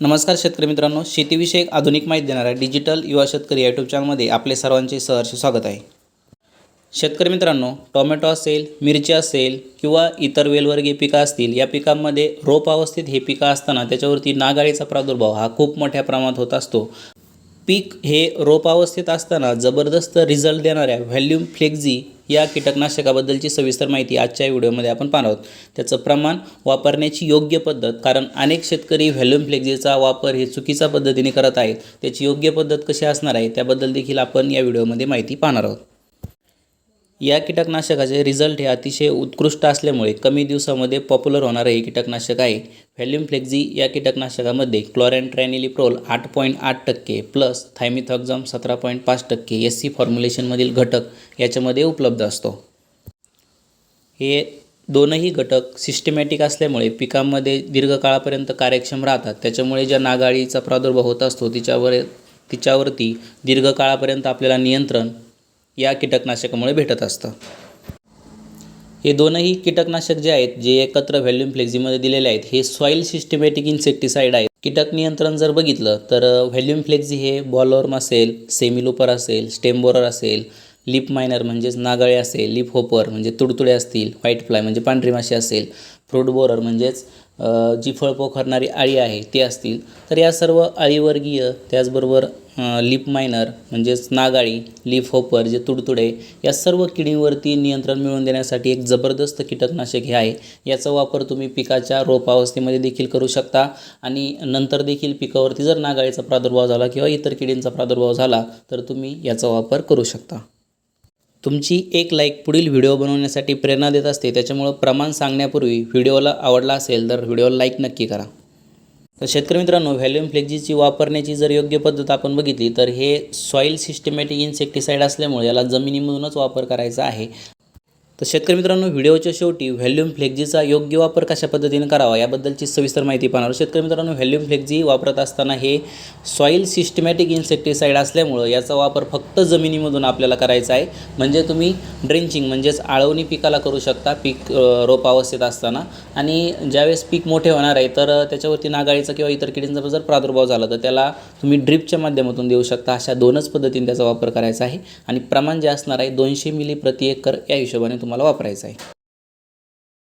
नमस्कार शेतकरी मित्रांनो शेतीविषयक आधुनिक माहिती देणाऱ्या डिजिटल युवा शेतकरी या यूट्यूब चॅनलमध्ये आपले सर्वांचे सहर्ष स्वागत आहे. शेतकरी मित्रांनो टोमॅटो असेल मिरची असेल किंवा इतर वेलवर्गीय पिकं असतील या पिकांमध्ये रोप अवस्थेत हे पिकं असताना त्याच्यावरती नागाळीचा प्रादुर्भाव हा खूप मोठ्या प्रमाणात होत असतो. पीक हे रोपावस्थेत असताना जबरदस्त रिझल्ट देणाऱ्या व्हॅल्यूम फ्लेक्झी या कीटकनाशकाबद्दलची सविस्तर माहिती आजच्या व्हिडिओमध्ये आपण पाहणार आहोत. त्याचं प्रमाण वापरण्याची योग्य पद्धत कारण अनेक शेतकरी व्हॅल्युम फ्लेक्झीचा वापर हे चुकीच्या पद्धतीने करत आहेत. त्याची योग्य पद्धत कशी असणार आहे त्याबद्दल देखील आपण या व्हिडिओमध्ये माहिती पाहणार आहोत. या कीटकनाशकाचे रिझल्ट हे अतिशय उत्कृष्ट असल्यामुळे कमी दिवसामध्ये पॉप्युलर होणारं हे कीटकनाशक आहे. व्हॅल्युम फ्लेक्झी या कीटकनाशकामध्ये क्लॉरॅन्ट्रॅनिलिप्रोल आठ पॉईंट आठ टक्के प्लस थायमिथॉक्झम सतरा पॉईंट पाच टक्के एस सी फॉर्म्युलेशनमधील घटक याच्यामध्ये उपलब्ध असतो. हे दोनही घटक सिस्टमॅटिक असल्यामुळे पिकांमध्ये दीर्घकाळापर्यंत कार्यक्षम राहतात. त्याच्यामुळे ज्या नागाळीचा प्रादुर्भाव होत असतो तिच्यावर तिच्यावरती दीर्घकाळापर्यंत आपल्याला नियंत्रण या कीटकनाशकामुळे भेटत असतं. हे दोनही कीटकनाशक जे आहेत जे एकत्र व्हॅल्यूम फ्लेक्झीमध्ये दिलेले आहेत हे सॉईल सिस्टमॅटिक इन्सेक्टिसाईड आहेत. कीटक नियंत्रण जर बघितलं तर व्हॅल्यूम फ्लेक्झी हे बॉलवर्म असेल सेमिलोपर असेल स्टेमबोरर असेल लिप मायनर म्हणजेच नागाळे असेल लिप होपर म्हणजे तुडतुडे असतील व्हाईट फ्लाय म्हणजे पांढरी माशी असेल फ्रूट बोरर म्हणजेच जी फळ पोखरणारी आळी आहे ते असतील. तर या सर्व आळीवर्गीय त्याचबरोबर अ, लिप मायनर म्हणजेच नागाळी लिप होपर जे तुडतुडे या सर्व किडींवरती नियंत्रण मिळवून देण्यासाठी एक जबरदस्त कीटकनाशक हे आहे. याचा वापर तुम्ही पिकाच्या रोपावस्थेमध्ये देखील करू शकता आणि नंतर देखील पिकावरती जर नागाळीचा प्रादुर्भाव झाला किंवा इतर किडींचा प्रादुर्भाव झाला तर तुम्ही याचा वापर करू शकता. तुमची एक लाईक पुढील व्हिडिओ बनवण्यासाठी प्रेरणा देत असते त्याच्यामुळं प्रमाण सांगण्यापूर्वी व्हिडिओला आवडला असेल तर व्हिडिओला लाईक नक्की करा. तर शेतकरी मित्रांनो व्हॅल्युम फ्लेक्झीची वापरण्याची जर योग्य पद्धत आपण बघितली तर हे सॉईल सिस्टमॅटिक इन्सेक्टिसाईड असल्यामुळे याला जमिनीमधूनच वापर करायचा आहे. तर शेतकरी मित्रांनो व्हिडिओच्या शेवटी व्हॅल्यूम फ्लेक्झीचा योग्य वापर कशा पद्धतीने करावा याबद्दलची सविस्तर माहिती पाहणार शेतकरी मित्रांनो व्हॅल्यूम फ्लेक्झी वापरत असताना हे सॉईल सिस्टमॅटिक इन्सेक्टिसाईड असल्यामुळं याचा वापर फक्त जमिनीमधून आपल्याला करायचा आहे. म्हणजे तुम्ही ड्रेंचिंग म्हणजेच आळवणी पिकाला करू शकता पीक रोप अवस्थेत असताना. आणि ज्यावेळेस पीक मोठे होणार आहे तर त्याच्यावरती नागाळीचा किंवा इतर किडींचा जर प्रादुर्भाव झाला तर त्याला तुम्ही ड्रिपच्या माध्यमातून देऊ शकता. अशा दोनच पद्धतीने त्याचा वापर करायचा आहे. आणि प्रमाण जे असणार आहे दोनशे मिली प्रति एकर या हिशोबाने तुम्हाला वापरायचं आहे.